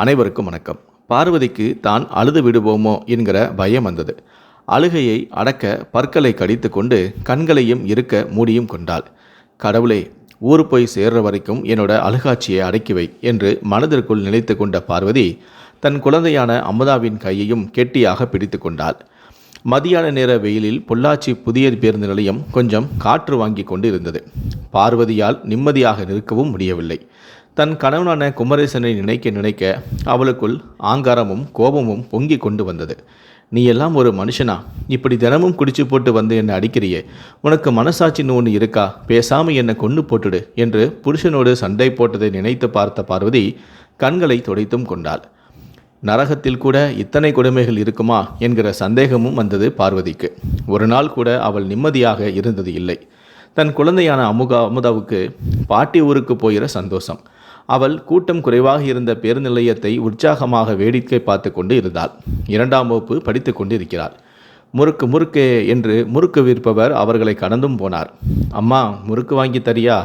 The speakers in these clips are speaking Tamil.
அனைவருக்கும் வணக்கம். பார்வதிக்கு தான் அழுது விடுவோமோ என்கிற பயம் வந்தது. அழுகையை அடக்க பற்களை கடித்து கொண்டு கண்களையும் இருக்க மூடியும் கொண்டாள். கடவுளே ஊர் போய் சேர்ற வரைக்கும் என்னோட அழுகாட்சியை அடக்கி வை என்று மனதிற்குள் நினைத்து கொண்ட பார்வதி தன் குழந்தையான அமுதாவின் கையையும் கெட்டியாக பிடித்து கொண்டாள். மதியான நேர வெயிலில் பொள்ளாச்சி புதிய பேருந்து நிலையம் கொஞ்சம் காற்று வாங்கி கொண்டு இருந்தது பார்வதியால் நிம்மதியாக நிற்கவும் முடியவில்லை. தன் கணவனான குமரேசனை நினைக்க நினைக்க அவளுக்குள் ஆங்காரமும் கோபமும் பொங்கி கொண்டு வந்தது. நீ எல்லாம் ஒரு மனுஷனா? இப்படி தினமும் குடிச்சு போட்டு வந்து என்னை அடிக்கிறியே? உனக்கு மனசாட்சின்னு ஒன்று இருக்கா? பேசாம என்னை கொண்டு போட்டுடு என்று புருஷனோடு சண்டை போட்டதை நினைத்து பார்த்த பார்வதி கண்களை துடைத்தும் கொண்டாள். நரகத்தில் கூட இத்தனை கொடுமைகள் இருக்குமா? என்கிற சந்தேகமும் வந்தது பார்வதிக்கு. ஒரு நாள் கூட அவள் நிம்மதியாக இருந்தது இல்லை. தன் குழந்தையான அமுகா அமுதாவுக்கு பாட்டி ஊருக்கு போகிற சந்தோஷம். அவள் கூட்டம் குறைவாக இருந்த பேருந்து நிலையத்தை உற்சாகமாக வேடிக்கை பார்த்து கொண்டு இருந்தாள். இரண்டாம் வகுப்பு படித்து கொண்டு இருக்கிறாள் முறுக்கு முறுக்கு என்று முறுக்கு விற்பவர் அவர்களை கடந்தும் போனார். அம்மா முறுக்கு வாங்கி தரியா?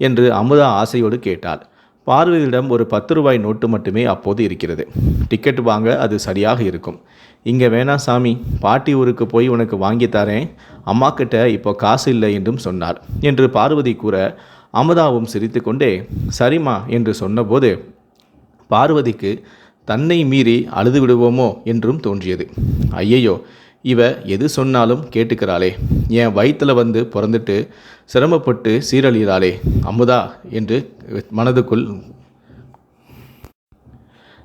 என்று அமுதா ஆசையோடு கேட்டாள். பார்வதியிடம் ஒரு பத்து ரூபாய் நோட்டு மட்டுமே அப்போது இருக்கிறது. டிக்கெட் வாங்க அது சரியாக இருக்கும். இங்கே வேணா சாமி. பாட்டி ஊருக்கு போய் உனக்கு வாங்கி தரேன். அம்மா கிட்ட இப்போ காசு இல்லை என்றும் சொன்னார் என்று பார்வதி கூற அமுதாவும் சிரித்துக்கொண்டே சரிம்மா என்று சொன்னபோது பார்வதிக்கு தன்னை மீறி அழுது விடுவோமோ என்றும் தோன்றியது. ஐயையோ இவ எது சொன்னாலும் கேட்டுக்கிறாளே. என் வயிற்றில் வந்து பிறந்துட்டு சிரமப்பட்டு சீரழிகிறாளே. அமுதா என்று மனதுக்குள்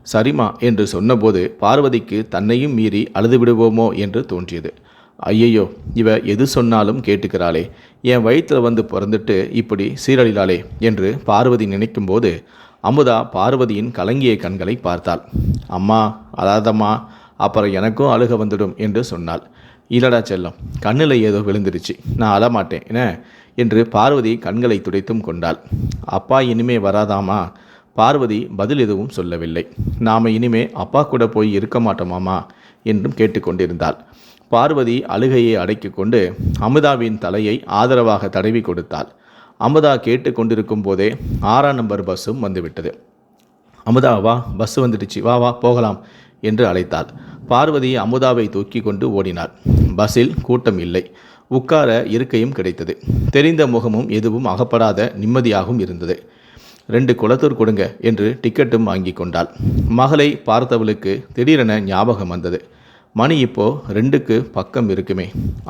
சரிமா என்று சொன்னபோது பார்வதிக்கு தன்னையும் மீறி அழுது விடுவோமோ என்று தோன்றியது. ஐயையோ இவ எது சொன்னாலும் கேட்டுக்கிறாளே. என் வயிற்றில் வந்து பிறந்துட்டு இப்படி சீரழிலாளே என்று பார்வதி நினைக்கும்போது அமுதா பார்வதியின் கலங்கிய கண்களை பார்த்தாள். அம்மா அதாதம்மா அப்புறம் எனக்கும் அழுக வந்துடும் என்று சொன்னாள். இல்லடா செல்லம் கண்ணில் ஏதோ விழுந்துருச்சு நான் அழமாட்டேன் என்ன? என்று பார்வதி கண்களை துடைத்தும் கொண்டாள். அப்பா இனிமே வராதாமா? பார்வதி பதில் எதுவும் சொல்லவில்லை. நாம் இனிமே அப்பா கூட போய் இருக்க மாட்டோமாமா? என்றும் கேட்டுக்கொண்டிருந்தாள். பார்வதி அழுகையை அடக்கிக் கொண்டு அமுதாவின் தலையை ஆதரவாக தடவி கொடுத்தாள். அமுதா கேட்டு கொண்டிருக்கும் போதே ஆறாம் நம்பர் பஸ்ஸும் வந்துவிட்டது. அமுதா வா பஸ் வந்துடுச்சு. வா வா போகலாம் என்று அழைத்தாள். பார்வதி அமுதாவை தூக்கி கொண்டு ஓடினார் பஸ்ஸில் கூட்டம் இல்லை. உட்கார இருக்கையும் கிடைத்தது. தெரிந்த முகமும் எதுவும் அகப்படாத நிம்மதியாகவும் இருந்தது. ரெண்டு குளத்தூர் கொடுங்க என்று டிக்கெட்டும் வாங்கி கொண்டாள். மகளை பார்த்தவளுக்கு திடீரென ஞாபகம் வந்தது. மணி இப்போது ரெண்டுக்கு பக்கம் இருக்குமே.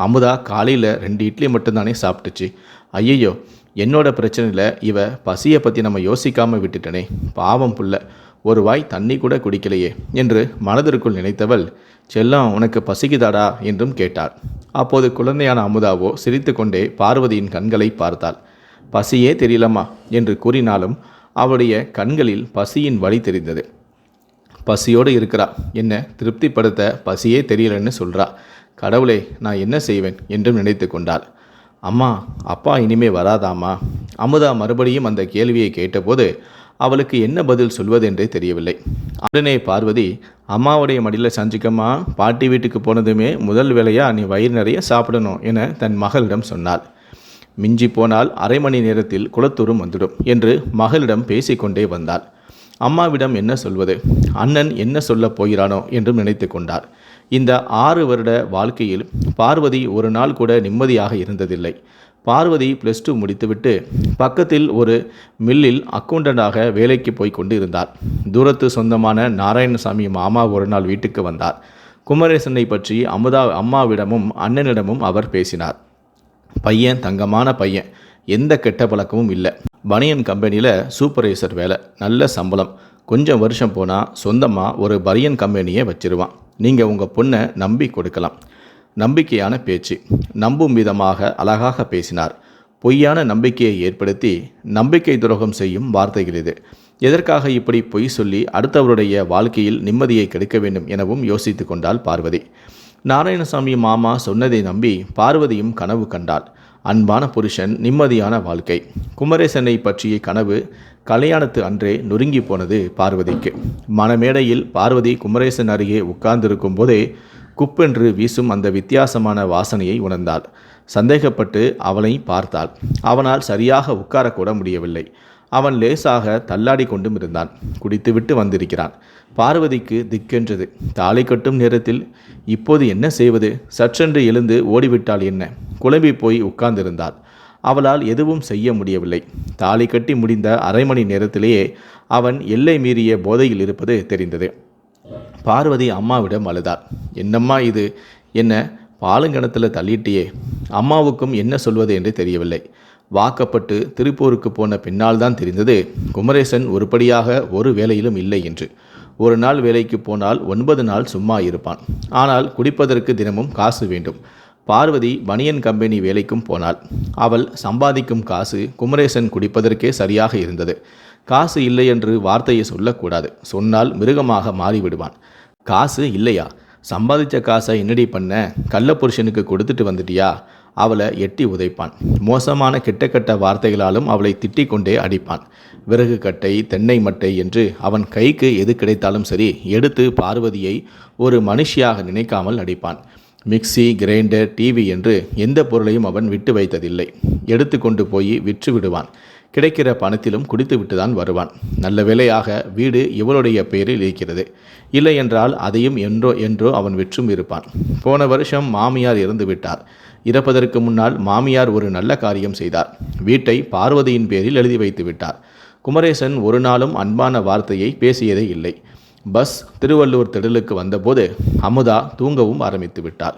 அமுதா காலையில் ரெண்டு இட்லி மட்டும்தானே சாப்பிட்டுச்சு. ஐயையோ என்னோட பிரச்சனையில் இவ பசியை பற்றி நம்ம யோசிக்காமல் விட்டுட்டனே. பாவம் புள்ள ஒரு வாய் தண்ணி கூட குடிக்கலையே என்று மனதிற்குள் நினைத்தவள் செல்லம் உனக்கு பசிக்குதாடா? என்றும் கேட்டாள். அப்போது குழந்தையான அமுதாவோ சிரித்துக்கொண்டே பார்வதியின் கண்களை பார்த்தாள். பசியே தெரியலம்மா என்று கூறினாலும் அவளுடைய கண்களில் பசியின் வழி தெரிந்தது. பசியோடு இருக்கிறா. என்ன திருப்திப்படுத்த பசியே தெரியலன்னு சொல்கிறா கடவுளே நான் என்ன செய்வேன்? என்றும் நினைத்து கொண்டாள். அம்மா அப்பா இனிமே வராதாமா அமுதா மறுபடியும் அந்த கேள்வியை கேட்டபோது அவளுக்கு என்ன பதில் சொல்வதென்றே தெரியவில்லை. உடனே பார்வதி அம்மாவுடைய மடியில் சஞ்சிக்கம்மா பாட்டி வீட்டுக்கு போனதுமே முதல் வேலையாக நீ வயிறு நிறைய சாப்பிடணும் என தன் மகளிடம் சொன்னாள். மிஞ்சி போனால் அரை மணி நேரத்தில் குளத்தூரும் வந்துடும் என்று மகளிடம் பேசிக்கொண்டே வந்தாள். அம்மாவிடம் என்ன சொல்வது? அண்ணன் என்ன சொல்லப் போகிறானோ என்றும் நினைத்து கொண்டார். இந்த ஆறு வருட வாழ்க்கையில் பார்வதி ஒரு நாள் கூட நிம்மதியாக இருந்ததில்லை. பார்வதி ப்ளஸ் டூ முடித்துவிட்டு பக்கத்தில் ஒரு மில்லில் அக்கௌண்டண்டாக வேலைக்கு போய் கொண்டு இருந்தார் தூரத்து சொந்தமான நாராயணசாமி மாமா ஒரு நாள் வீட்டுக்கு வந்தார். குமரேசனை பற்றி அமுதா அம்மாவிடமும் அண்ணனிடமும் அவர் பேசினார். பையன் தங்கமான பையன். எந்த கெட்ட பழக்கமும் இல்லை. பனியன் கம்பெனியில் சூப்பர்வைசர் வேலை நல்ல சம்பளம். கொஞ்சம் வருஷம் போனால் சொந்தமாக ஒரு பனியன் கம்பெனியை வச்சிருவான். நீங்கள் உங்கள் பொண்ணை நம்பி கொடுக்கலாம். நம்பிக்கையான பேச்சு. நம்பும் விதமாக அழகாக பேசினார். பொய்யான நம்பிக்கையை ஏற்படுத்தி நம்பிக்கை துரோகம் செய்யும் வார்த்தைகள் இது. எதற்காக இப்படி பொய் சொல்லி அடுத்தவருடைய வாழ்க்கையில் நிம்மதியை கெடுக்க வேண்டும் எனவும் யோசித்து கொண்டாள் பார்வதி. நாராயணசாமி மாமா சொன்னதை நம்பி பார்வதியும் கனவு கண்டாள். அன்பான புருஷன் நிம்மதியான வாழ்க்கை. குமரேசனை பற்றிய கனவு கல்யாணத்து அன்றே நொறுங்கி போனது பார்வதிக்கு. மணமேடையில் பார்வதி குமரேசன் அருகே உட்கார்ந்திருக்கும் போதே குப்பென்று வீசும் அந்த வித்தியாசமான வாசனையை உணர்ந்தாள். சந்தேகப்பட்டு அவளை பார்த்தாள். அவனால் சரியாக உட்காரக்கூட முடியவில்லை. அவன் லேசாக தள்ளாடி கொண்டும் இருந்தான். குடித்துவிட்டு வந்திருக்கிறான். பார்வதிக்கு திக்கென்றது. தாலை கட்டும் நேரத்தில் இப்போது என்ன செய்வது? சற்றென்று எழுந்து ஓடிவிட்டால் என்ன? குழம்பி போய் உட்கார்ந்திருந்தாள். அவளால் எதுவும் செய்ய முடியவில்லை. தாலி கட்டி முடிந்த அரை மணி நேரத்திலேயே அவன் எல்லை மீறிய போதையில் இருப்பது தெரிந்தது. பார்வதி அம்மாவிடம் அழுதாள். என்னம்மா இது? என்ன? பாலுங்கணத்தில் தள்ளிட்டியே. அம்மாவுக்கும் என்ன சொல்வது என்று தெரியவில்லை. வாக்கப்பட்டு திருப்பூருக்கு போன பின்னால் தான் தெரிந்தது. குமரேசன் ஒருபடியாக ஒரு வேலையிலும் இல்லை என்று. ஒரு நாள் வேலைக்கு போனால் ஒன்பது நாள் சும்மா இருப்பான். ஆனால் குடிப்பதற்கு தினமும் காசு வேண்டும். பார்வதி பனியன் கம்பெனி வேலைக்கும் போனாள். அவள் சம்பாதிக்கும் காசு குமரேசன் குடிப்பதற்கே சரியாக இருந்தது. காசு இல்லை என்று வார்த்தையை சொல்லக்கூடாது. சொன்னால் மிருகமாக மாறிவிடுவான். காசு இல்லையா? சம்பாதிச்ச காசை என்னடி பண்ண? கள்ள புருஷனுக்கு கொடுத்துட்டு வந்துட்டியா? அவளை எட்டி உதைப்பான். மோசமான கெட்ட வார்த்தைகளாலும் அவளை திட்டிக் கொண்டே அடிப்பான். விறகு கட்டை தென்னை மட்டை என்று அவன் கைக்கு எது கிடைத்தாலும் சரி எடுத்து பார்வதியை ஒரு மனுஷியாக நினைக்காமல் அடிப்பான் மிக்சி கிரைண்டர் டிவி என்று எந்த பொருளையும் அவன் விட்டு வைத்ததில்லை. எடுத்து கொண்டு போய் விற்று விடுவான். கிடைக்கிற பணத்திலும் குடித்துவிட்டு தான் வருவான். நல்ல வேலையாக வீடு இவளுடைய பெயரில் இருக்கிறது. இல்லை என்றால் அதையும் என்றோ என்றோ அவன் விற்றும் இருப்பான். போன வருஷம் மாமியார் இறந்து விட்டார். இறப்பதற்கு முன்னால் மாமியார் ஒரு நல்ல காரியம் செய்தார். வீட்டை பார்வதியின் பேரில் எழுதி வைத்து விட்டார். குமரேசன் ஒரு நாளும் அன்பான வார்த்தையை பேசியதே இல்லை. பஸ் திருவள்ளூர் திடலுக்கு வந்தபோது அமுதா தூங்கவும் ஆரம்பித்து விட்டாள்.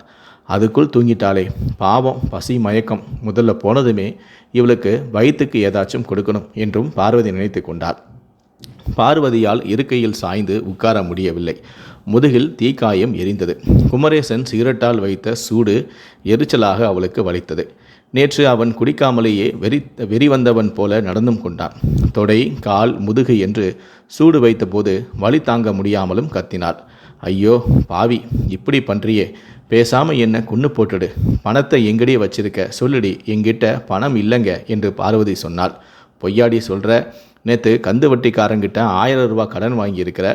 அதுக்குள் தூங்கிட்டாளே. பாவம் பசி மயக்கம். முதல்ல போனதுமே இவளுக்கு வயிற்றுக்கு ஏதாச்சும் கொடுக்கணும் என்றும் பார்வதி நினைத்து கொண்டார் பார்வதியால் இருக்கையில் சாய்ந்து உட்கார முடியவில்லை. முதுகில் தீக்காயம் எரிந்தது. குமரேசன் சிகரெட்டால் வைத்த சூடு எரிச்சலாக அவளுக்கு வலித்தது. நேற்று அவன் குடிக்காமலேயே வெறி வெறி வந்தவன் போல நடந்தும் கொண்டான். தொடை கால் முதுகு என்று சூடு வைத்தபோது வலி தாங்க முடியாமலும் கத்தினாள். ஐயோ பாவி இப்படி பன்றியே பேசாமல் என்ன குன்னு போட்டுடு. பணத்தை எங்கடியே வச்சிருக்க சொல்லுடி எங்கிட்ட பணம் இல்லைங்க என்று பார்வதி சொன்னாள். பொய்யாடி சொல்கிற நேற்று கந்து வட்டிக்காரங்கிட்ட ஆயிரம் ரூபா கடன் வாங்கியிருக்கிற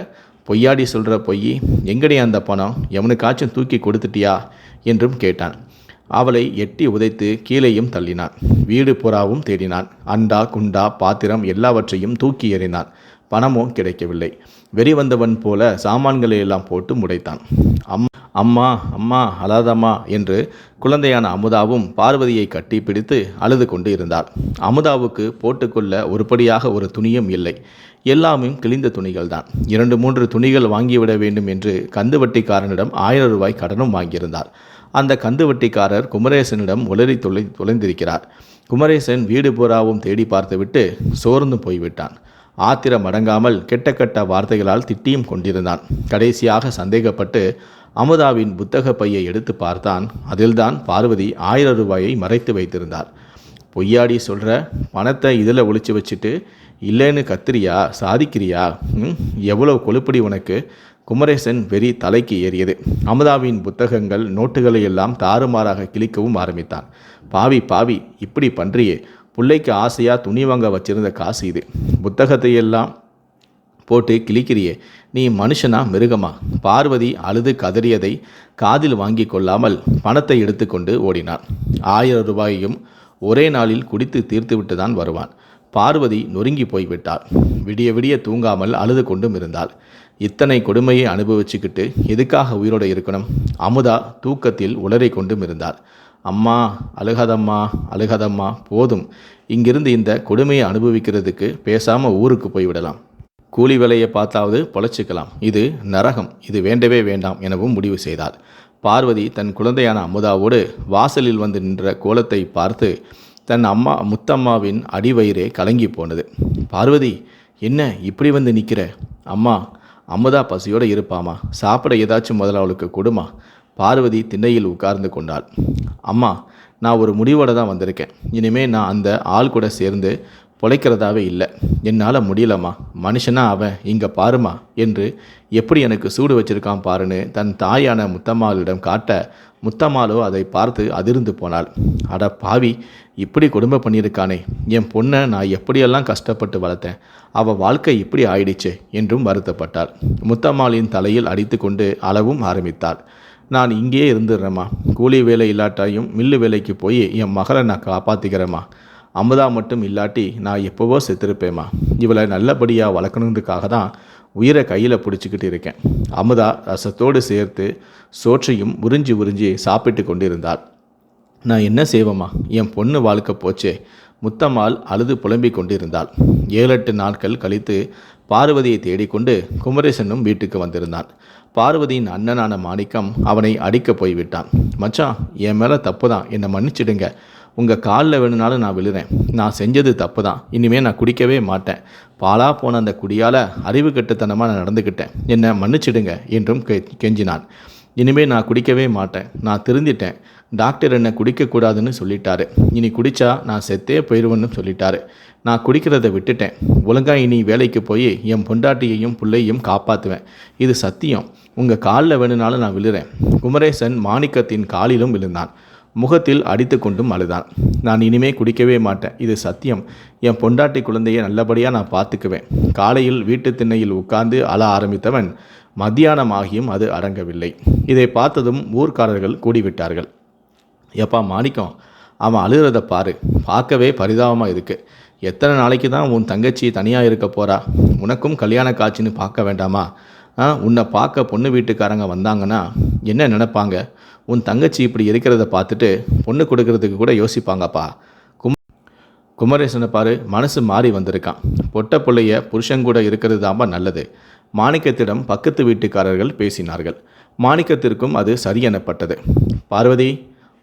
பொய்யாடி சொல்கிற பொய் எங்கடி அந்த பணம் எவனுக்காச்சும் தூக்கி கொடுத்துட்டியா? என்றும் கேட்டான். அவளை எட்டி உதைத்து கீழேயும் தள்ளினான். வீடு புறாவும் தேடினான். அண்டா குண்டா பாத்திரம் எல்லாவற்றையும் தூக்கி எறினான். பணமும் கிடைக்கவில்லை. வெறி வந்தவன் போல சாமான்களை எல்லாம் போட்டு முடைத்தான். அம் அம்மா அம்மா அலாதம்மா என்று குழந்தையான அமுதாவும் பார்வதியை கட்டி பிடித்து அழுது கொண்டு இருந்தாள் அமுதாவுக்கு போட்டுக்கொள்ள ஒருபடியாக ஒரு துணியும் இல்லை. எல்லாமே கிழிந்த துணிகள் தான் இரண்டு மூன்று துணிகள் வாங்கிவிட வேண்டும் என்று கந்துவட்டிக்காரனிடம் ஆயிரம் ரூபாய் கடனும் வாங்கியிருந்தார். அந்த கந்துவட்டிக்காரர் குமரேசனிடம் உளறி தொலை தொலைந்திருக்கிறார். குமரேசன் வீடு பூராவும் தேடி பார்த்துவிட்டு சோர்ந்து போய்விட்டான். ஆத்திரம் அடங்காமல் கெட்ட கெட்ட வார்த்தைகளால் திட்டியும் கொண்டிருந்தான். கடைசியாக சந்தேகப்பட்டு அமுதாவின் புத்தக பையை எடுத்து பார்த்தான். அதில்தான் பார்வதி ஆயிரம் ரூபாயை மறைத்து வைத்திருந்தார். பொய்யாடி சொல்கிற பணத்தை இதில் ஒழிச்சு வச்சுட்டு இல்லைன்னு கத்திரியா சாதிக்கிறியா? எவ்வளோ கொழுப்படி உனக்கு? குமரேசன் வெறி தலைக்கு ஏறியது. அமுதாவின் புத்தகங்கள் நோட்டுகளை எல்லாம் தாறுமாறாக கிழிக்கவும் ஆரம்பித்தான். பாவி பாவி இப்படி பன்றியே. பிள்ளைக்கு ஆசையாக துணி வாங்க வச்சிருந்த காசு இது. புத்தகத்தை எல்லாம் போட்டு கிழிக்கிறியே. நீ மனுஷனா மிருகமா? பார்வதி அழுது கதறியதை காதில் வாங்கி கொள்ளாமல் பணத்தை எடுத்துக்கொண்டு ஓடினான் ஆயிரம் ரூபாயையும் ஒரே நாளில் குடித்து தீர்த்துவிட்டு தான் வருவான். பார்வதி நொறுங்கி போய்விட்டார் விடிய விடிய தூங்காமல் அழுது கொண்டும் இருந்தாள். இத்தனை கொடுமையை அனுபவிச்சுக்கிட்டு எதுக்காக உயிரோடு இருக்கணும்? அமுதா தூக்கத்தில் உளறி கொண்டும் இருந்தாள். அம்மா அழுகதம்மா அழுகதம்மா போதும். இங்கிருந்து இந்த கொடுமையை அனுபவிக்கிறதுக்கு பேசாமல் ஊருக்கு போய்விடலாம். கூலி விலையை பார்த்தாவது பொழைச்சிக்கலாம். இது நரகம் இது வேண்டவே வேண்டாம் எனவும் முடிவு செய்தாள் பார்வதி தன் குழந்தையான அமுதாவோடு வாசலில் வந்து நின்ற கோலத்தை பார்த்து தன் அம்மா முத்தம்மாவின் அடிவயிறே கலங்கி போனது. பார்வதி என்ன இப்படி வந்து நிற்கிற அம்மா அமுதா பசியோடு இருப்பாமா? சாப்பிட ஏதாச்சும் முதல்ல அவளுக்கு கொடுமா? பார்வதி திண்ணையில் உட்கார்ந்து கொண்டாள். அம்மா நான் ஒரு முடிவோடு தான் வந்திருக்கேன். இனிமேல் நான் அந்த ஆள் கூட சேர்ந்து பொழைக்கிறதாவே இல்லை. என்னால் முடியலம்மா. மனுஷனா அவன் இங்கே பாருமா என்று எப்படி எனக்கு சூடு வச்சிருக்கான் பாருன்னு தன் தாயான முத்தம்மாளிடம் காட்ட முத்தம்மாளோ அதை பார்த்து அதிர்ந்து போனாள். அட பாவி இப்படி குடும்பம் பண்ணியிருக்கானே. என் பொண்ணை நான் எப்படியெல்லாம் கஷ்டப்பட்டு வளர்த்தேன். அவள் வாழ்க்கை இப்படி ஆயிடுச்சு என்றும் வருத்தப்பட்டாள். முத்தம்மாளின் தலையில் அடித்து கொண்டு அளவும் ஆரம்பித்தாள். நான் இங்கேயே இருந்துடுறேம்மா. கூலி வேலை இல்லாட்டாயும் மில்லு வேலைக்கு போய் என் மகளை நான் காப்பாற்றிக்கிறேம்மா அமுதா மட்டும் இல்லாட்டி நான் எப்போவோ செத்துருப்பேம்மா. இவளை நல்லபடியாக வளர்க்கணுன்றதுக்காக தான் உயிரை கையில் பிடிச்சிக்கிட்டு இருக்கேன். அமுதா ரசத்தோடு சேர்த்து சோற்றையும் உறிஞ்சி உறிஞ்சி சாப்பிட்டு கொண்டிருந்தாள். நான் என்ன செய்வேம்மா? என் பொண்ணு வாழ்க்கை போச்சே. முத்தம்மாள் அழுது புலம்பிக் கொண்டிருந்தாள். ஏழெட்டு நாட்கள் கழித்து பார்வதியை தேடிக்கொண்டு குமரேசனும் வீட்டுக்கு வந்திருந்தான். பார்வதியின் அண்ணனான மாணிக்கம் அவனை அடிக்க போய்விட்டான். மச்சான் என் மேலே தப்பு தான் என்னை மன்னிச்சிடுங்க. உங்கள் காலில் வேணுனாலும் நான் விழுறேன். நான் செஞ்சது தப்பு தான் இனிமேல் நான் குடிக்கவே மாட்டேன். பாலா போன அந்த குடியால் அறிவு கெட்டுத்தனமாக நான் நடந்துக்கிட்டேன் என்னை மன்னிச்சிடுங்க என்றும் கெ கெஞ்சினான். இனிமேல் நான் குடிக்கவே மாட்டேன். நான் திருந்திட்டேன். டாக்டர் என்னை குடிக்கக்கூடாதுன்னு சொல்லிட்டாரு. இனி குடித்தா நான் செத்தே போயிடுவேன்னு சொல்லிட்டாரு. நான் குடிக்கிறத விட்டுட்டேன். ஒழுங்காக இனி வேலைக்கு போய் என் பொண்டாட்டியையும் பிள்ளையும் காப்பாற்றுவேன் இது சத்தியம். உங்கள் காலில் வேணுனாலும் நான் விழுறேன். குமரேசன் மாணிக்கத்தின் காலிலும் விழுந்தான். முகத்தில் அடித்து கொண்டும் அழுதான். நான் இனிமே குடிக்கவே மாட்டேன். இது சத்தியம். என் பொண்டாட்டி குழந்தையை நல்லபடியாக நான் பார்த்துக்குவேன் காலையில் வீட்டு திண்ணையில் உட்கார்ந்து அழ ஆரம்பித்தவன் மத்தியானம் ஆகியும் அது அடங்கவில்லை. இதை பார்த்ததும் ஊர்க்காரர்கள் கூடிவிட்டார்கள். எப்பா மாணிக்கம் அவன் அழுகிறத பாரு. பார்க்கவே பரிதாபமாக இருக்குது எத்தனை நாளைக்கு தான் உன் தங்கச்சி தனியாக இருக்க போறா? உனக்கும் கல்யாண காட்சின்னு பார்க்க வேண்டாமா? உன்னை பார்க்க பொண்ணு வீட்டுக்காரங்க வந்தாங்கன்னா என்ன நினப்பாங்க? உன் தங்கச்சி இப்படி இருக்கிறத பார்த்துட்டு பொண்ணு கொடுக்கறதுக்கு கூட யோசிப்பாங்கப்பா. கும் குமரேசனை பாரு மனசு மாறி வந்திருக்கான். பொட்ட பிள்ளைய புருஷங்கூட இருக்கிறது தாம்பா நல்லது. மாணிக்கத்திடம் பக்கத்து வீட்டுக்காரர்கள் பேசினார்கள். மாணிக்கத்திற்கும் அது சரி எனப்பட்டது பார்வதி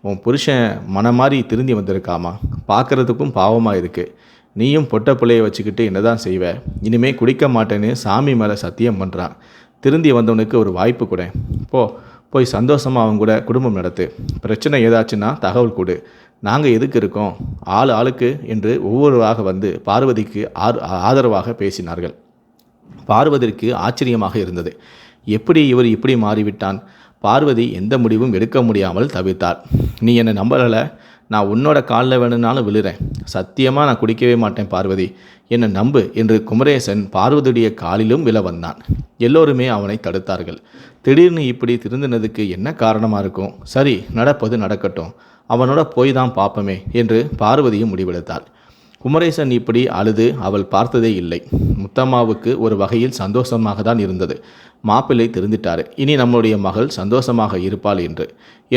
உன் புருஷன் மனம் மாறி திருந்தி வந்திருக்காமா? பார்க்கறதுக்கும் பாவமாக இருக்குது நீயும் பொட்ட பிள்ளைய வச்சுக்கிட்டு என்னதான் செய்வ? இனிமே குடிக்க மாட்டேன்னு சாமி மேலே சத்தியம் பண்ணுறான் திருந்தி வந்தவனுக்கு ஒரு வாய்ப்பு கூட. போ போய் சந்தோஷமாக அவங்க கூட குடும்பம் நடத்து. பிரச்சனை ஏதாச்சுன்னா தகவல் கொடு. நாங்கள் எதுக்கு இருக்கோம்? ஆள் ஆளுக்கு என்று ஒவ்வொருவராக வந்து பார்வதிக்கு ஆர் ஆதரவாக பேசினார்கள். பார்வதிக்கு ஆச்சரியமாக இருந்தது. எப்படி இவர் இப்படி மாறிவிட்டான்? பார்வதி எந்த முடிவும் எடுக்க முடியாமல் தவித்தாள். நீ என்னை நம்பலை நான் உன்னோட காலில் வேணும்னாலும் விழுறேன். சத்தியமாக நான் குடிக்கவே மாட்டேன் பார்வதி. என்னை நம்பு என்று குமரேசன் பார்வதியுடைய காலிலும் விழ வந்தான். எல்லோருமே அவனை தடுத்தார்கள். திடீர்னு இப்படி திருந்தினதுக்கு என்ன காரணமாக இருக்கும்? சரி நடப்பது நடக்கட்டும். அவனோட போய் தான் பார்ப்போமே என்று பார்வதியும் முடிவெடுத்தாள். குமரேசன் இப்படி அழுது அவள் பார்த்ததே இல்லை. முத்தம்மாவுக்கு ஒரு வகையில் சந்தோஷமாக தான் இருந்தது. மாப்பிள்ளை திருந்திட்டார். இனி நம்முடைய மகள் சந்தோஷமாக இருப்பாள் என்று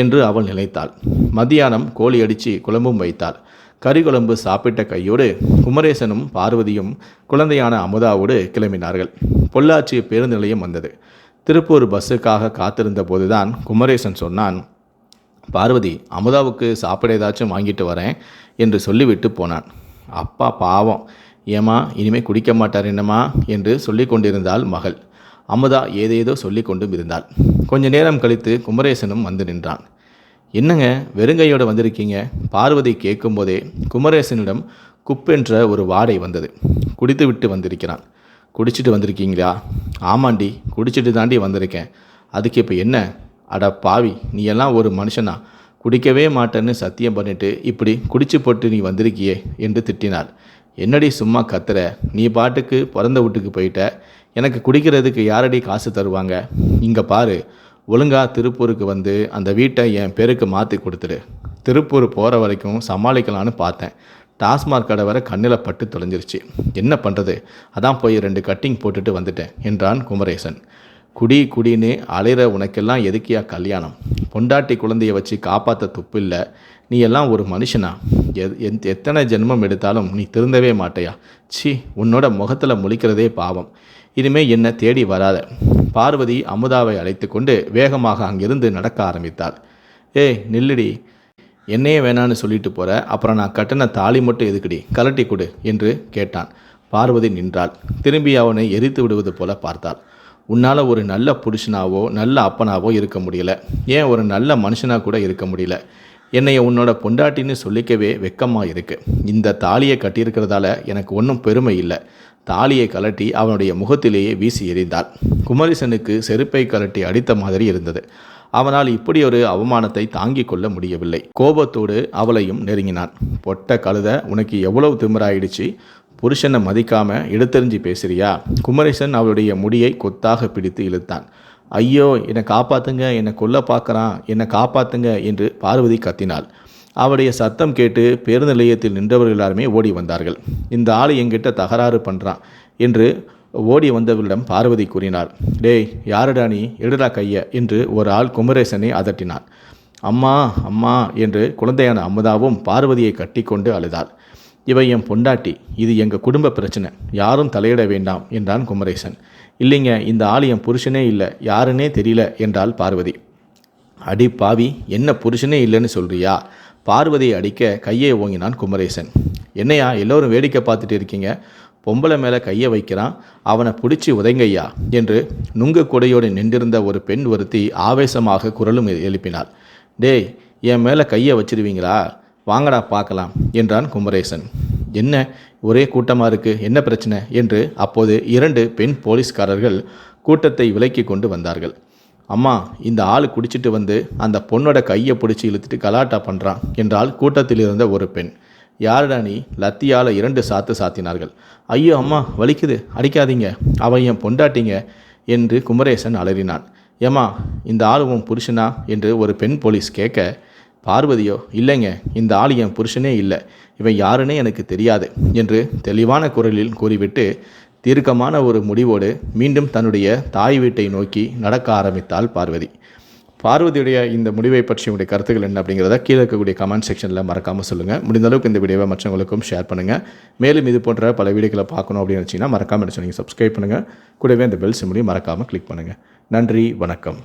என்று அவள் நினைத்தாள். மத்தியானம் கோழி அடித்து குழம்பும் வைத்தாள். கறிக்குழம்பு சாப்பிட்ட கையோடு குமரேசனும் பார்வதியும் குழந்தையான அமுதாவோடு கிளம்பினார்கள். பொள்ளாச்சி பேருந்து நிலையம் வந்தது. திருப்பூர் பஸ்ஸுக்காக காத்திருந்த போதுதான் குமரேசன் சொன்னான் பார்வதி அமுதாவுக்கு சாப்பிட ஏதாச்சும் வாங்கிட்டு வரேன் என்று சொல்லிவிட்டு போனான். அப்பா பாவம். ஏமா இனிமே குடிக்க மாட்டார் என்னம்மா? என்று சொல்லி கொண்டிருந்தாள் மகள். அமுதா ஏதேதோ சொல்லி கொண்டும் இருந்தாள். கொஞ்ச நேரம் கழித்து குமரேசனும் வந்து நின்றான். என்னங்க வெறுங்கையோடு வந்திருக்கீங்க? பார்வதி கேட்கும்போதே குமரேசனிடம் குப்பென்ற ஒரு வாடை வந்தது. குடித்து விட்டு வந்திருக்கிறான். குடிச்சிட்டு வந்திருக்கீங்களா? ஆமாண்டி குடிச்சிட்டு தாண்டி வந்திருக்கேன். அதுக்கு இப்போ என்ன? அட பாவி நீ எல்லாம் ஒரு மனுஷனா? குடிக்கவே மாட்டேன்னு சத்தியம் பண்ணிட்டு இப்படி குடிச்சு போட்டு நீ வந்திருக்கியே என்று திட்டினாள். என்னடி சும்மா கத்துற? நீ பாட்டுக்கு பிறந்த வீட்டுக்கு போயிட்ட. எனக்கு குடிக்கிறதுக்கு யாரடி காசு தருவாங்க? இங்கே பாரு ஒழுங்கா திருப்பூருக்கு வந்து அந்த வீட்டை என் பேருக்கு மாற்றி கொடுத்துரு திருப்பூர் போகிற வரைக்கும் சமாளிக்கலான்னு பார்த்தேன். டாஸ்மாக் கடை வர கண்ணில் பட்டு தொலைஞ்சிருச்சு. என்ன பண்ணுறது அதான் போய் ரெண்டு கட்டிங் போட்டுட்டு வந்துட்டேன் என்றான் குமரேசன். குடி குடின்னு அலைகிற உனக்கெல்லாம் எதுக்கியா கல்யாணம்? பொண்டாட்டி குழந்தைய வச்சு காப்பாற்ற துப்பு இல்லை. நீ எல்லாம் ஒரு மனுஷனா? எத்- எத்தனை ஜென்மம் எடுத்தாலும் நீ திருந்தவே மாட்டையா? சி உன்னோட முகத்தில் முழிக்கிறதே பாவம். இனிமேல் என்னை தேடி வராத. பார்வதி அமுதாவை அழைத்து கொண்டு வேகமாக அங்கிருந்து நடக்க ஆரம்பித்தாள். ஏய் நில்லுடி. என்னையே வேணான்னு சொல்லிட்டு போற. அப்புறம் நான் கட்டின தாலி மட்டும் எதுக்குடி? கலட்டி கொடு என்று கேட்டான். பார்வதி நின்றாள். திரும்பி அவனை எரித்து விடுவது போல பார்த்தாள். உன்னால் ஒரு நல்ல புருஷனாவோ நல்ல அப்பனாவோ இருக்க முடியல. ஏன் ஒரு நல்ல மனுஷனாக கூட இருக்க முடியல? என்னைய உன்னோட பொண்டாட்டின்னு சொல்லிக்கவே வெக்கமாக இருக்குது இந்த தாலியை கட்டியிருக்கிறதால எனக்கு ஒன்றும் பெருமை இல்லை. தாலியை கலட்டி அவனுடைய முகத்திலேயே வீசி எறிந்தாள். குமரிசனுக்கு செருப்பை கலட்டி அடித்த மாதிரி இருந்தது. அவனால் இப்படி ஒரு அவமானத்தை தாங்கிக் கொள்ள முடியவில்லை. கோபத்தோடு அவளையும் நெருங்கினான். பொட்ட கழுத உனக்கு எவ்வளவு திமிராயிடுச்சு? புருஷனை மதிக்காம எடுத்தெறிஞ்சு பேசுறியா? குமரேசன் அவளுடைய முடியை கொத்தாக பிடித்து இழுத்தான். ஐயோ என்னை காப்பாத்துங்க என்னை கொல்ல பார்க்கறான் என்னை காப்பாத்துங்க என்று பார்வதி கத்தினாள். அவருடைய சத்தம் கேட்டு பேருந்து நிலையத்தில் நின்றவர்கள் எல்லாருமே ஓடி வந்தார்கள். இந்த ஆள் என்கிட்ட தகராறு பண்ணுறான் என்று ஓடி வந்தவர்களிடம் பார்வதி கூறினார் டேய் யாருடா நீ? எடுடா கைய என்று ஒரு ஆள் குமரேசனை அதட்டினான். அம்மா அம்மா என்று குழந்தையான அமுதாவும் பார்வதியை கட்டிக்கொண்டு அழுதாள். இவை என் பொண்டாட்டி. இது எங்கள் குடும்ப பிரச்சனை. யாரும் தலையிட வேண்டாம் என்றான் குமரேசன். இல்லைங்க இந்த ஆள் என் புருஷனே இல்லை. யாருன்னே தெரியல என்றாள் பார்வதி. அடி பாவி என்ன புருஷனே இல்லைன்னு சொல்றியா? பார்வதியை அடிக்க கையை ஓங்கினான் குமரேசன். என்னையா எல்லோரும் வேடிக்கை பார்த்துட்டு இருக்கீங்க? பொம்பளை மேலே கையை வைக்கிறான் அவனை பிடிச்சி உதைங்கய்யா என்று நுங்கு கொடையோடு நின்றிருந்த ஒரு பெண் ஒருத்தி ஆவேசமாக குரலும் எழுப்பினாள். டேய் என் மேலே கையை வச்சிருவீங்களா? வாங்கடா பார்க்கலாம் என்றான் குமரேசன். என்ன ஒரே கூட்டமாக இருக்கு என்ன பிரச்சனை? என்று அப்போது இரண்டு பெண் போலீஸ்காரர்கள் கூட்டத்தை விலக்கி கொண்டு வந்தார்கள். அம்மா இந்த ஆள் குடிச்சிட்டு வந்து அந்த பொண்ணோட கையை பிடிச்சி இழுத்துட்டு கலாட்டா பண்ணுறான் என்றால் கூட்டத்தில் இருந்த ஒரு பெண். யாருடா நீ? லத்தியால் இரண்டு சாத்து சாத்தினார்கள். ஐயோ அம்மா வலிக்குது. அடிக்காதீங்க. அவன் என் பொண்டாட்டிங்க என்று குமரேசன் அலறினான். ஏம்மா இந்த ஆள் உன் புருஷனா என்று ஒரு பெண் போலீஸ் கேட்க பார்வதியோ இல்லைங்க இந்த ஆள் என் புருஷனே இல்லை. இவன் யாருன்னே எனக்கு தெரியாது என்று தெளிவான குரலில் கூறிவிட்டு தீர்க்கமான ஒரு முடிவோடு மீண்டும் தன்னுடைய தாய் வீட்டை நோக்கி நடக்க ஆரம்பித்தாள் பார்வதி. பார்வதியுடைய இந்த முடிவை பற்றி உங்களுடைய கருத்துக்கள் என்ன அப்படிங்கிறத கீழே இருக்கக்கூடிய கமெண்ட் செக்ஷனில் மறக்காமல் சொல்லுங்கள் முடிந்த அளவுக்கு இந்த வீடியோவை மற்றவங்களுக்கும் ஷேர் பண்ணுங்கள் மேலும் இது போன்ற பல வீடியோக்களை பார்க்கணும் அப்படின்னு வச்சிங்கன்னா மறக்காமல் நீங்கள் சப்ஸ்கிரைப் பண்ணுங்கள் கூடவே அந்த பெல் சிம்லையும் மறக்காமல் கிளிக் பண்ணுங்கள் நன்றி வணக்கம்.